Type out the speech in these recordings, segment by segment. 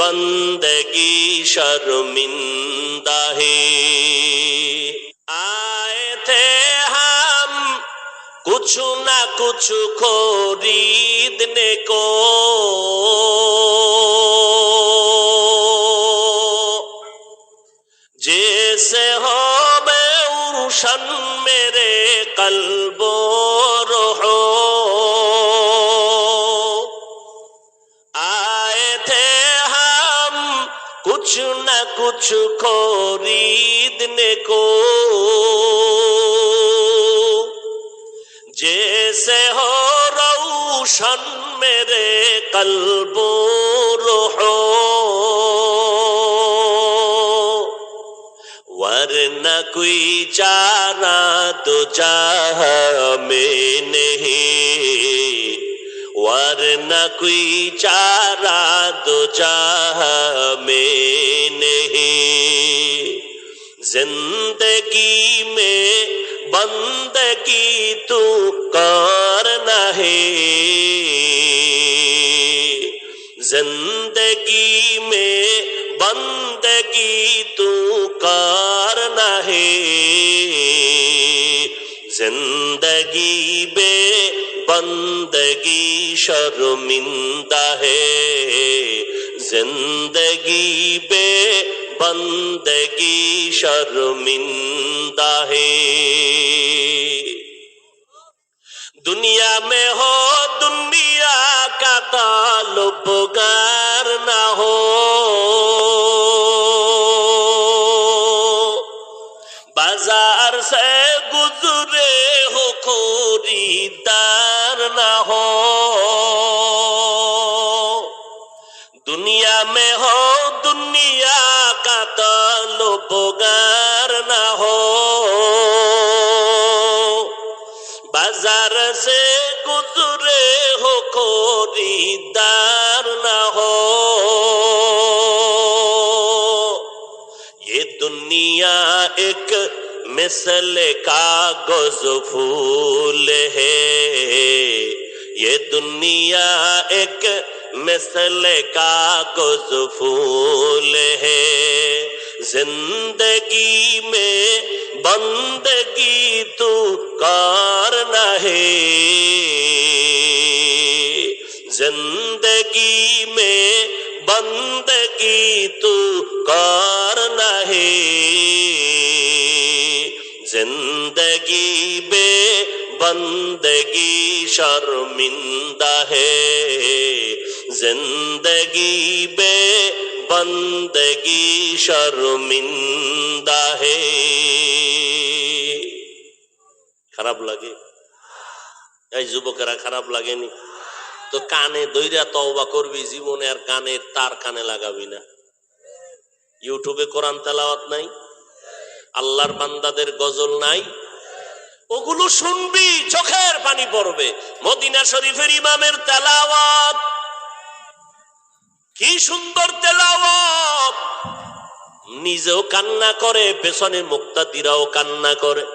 बंदगी शर्मिंदा है आए थे हम कुछ ना कुछ खरीदने को जैसे हो मैं उर्शन मेरे कल्बो कुछ न कुछ खरीदने को जैसे हो रोशन मेरे कल्बो रोहो वरना कोई चारा तो चाह में नहीं और न कोई चारा तो दो चाह में नहीं ज़िंदगी में बंदगी तो तू कार नहीं ज़िंदगी में बंदगी तो तू कार नहीं ज़िंदगी शर्मिंदा है जिंदगी बे बंदगी शर्मिंदा है दुनिया में हो दुनिया का ताल्लुबगार ना हो बाजार से गुजरे हो खरीदार ना हो میں ہو دنیا کا تعلق گر نہ ہو بازار سے گزرے ہو خریدار نہ ہو یہ دنیا ایک مثل کاغذ پھول ہے یہ دنیا ایک मिसल कागज़ फूल है। ज़िंदगी में बंदगी तू करना है ज़िंदगी में बंदगी तू करना है ज़िंदगी बे बंदगी शर्मिंदा है। जिंदगी बे बंदगी शर्मिंदा है খারাপ লাগে এই যুবকেরা খারাপ লাগেনি তো কানে দইরা তওবা করবি জীবনে আর কানে তার কানে লাগাবি না ইউটিউবে কোরআন তেলাওয়াত নাই আল্লাহর বান্দাদের গজল নাই ওগুলো শুনবি চোখের পানি পড়বে মদিনা শরীফের ইমামের তেলাওয়াত কি সুন্দর তেলাওয়াত। নিজেও কান্না করে, পেছনে মুক্তাদিরাও কান্না করে।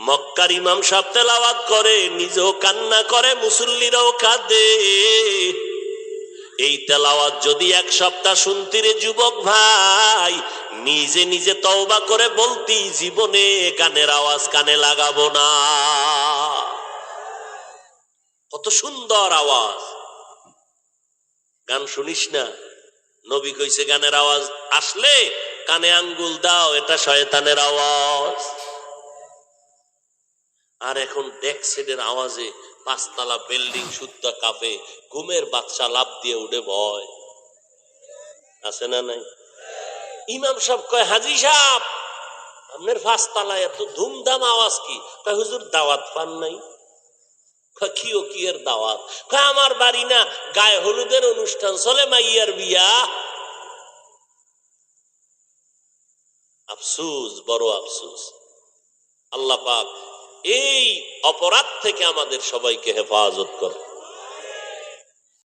মক্কার ইমাম সাহেব তেলাওয়াত করে, নিজেও কান্না করে, মুসল্লিরাও কাঁদে। এই তেলাওয়াত যদি এক সপ্তাহ শুনতি রে যুবক ভাই, নিজে নিজে তওবা করে বলতি, জীবনে গানের আওয়াজ কানে লাগাবো না। কত সুন্দর আওয়াজ। গান শুনিস না? নবী কইছে, গানের আওয়াজ আসলে কানে আঙ্গুল দাও, এটা শয়তানের আওয়াজ। আর এখন ডেক সেটের আওয়াজে পাঁচতলা বিল্ডিং শুদ্ধ কাপে ঘুমের বাচ্চা লাভ দিয়ে উঠে ভয়। আছে না নাই? ইমাম সাহেব কয়, হাজি সাহেব, আপনার পাঁচতলা এত ধুমধাম আওয়াজ কি? কয়, হুজুর, দাওয়াত পান নাই। কিয়ের দাওয়াত। আমার বাড়ি না গায়ে হলুদের অনুষ্ঠান চলে মাইয়ার বিয়া? আফসুস, বড় আফসুস। আল্লাহ পাক এই অপরাধ থেকে আমাদের সবাইকে হেফাজত করে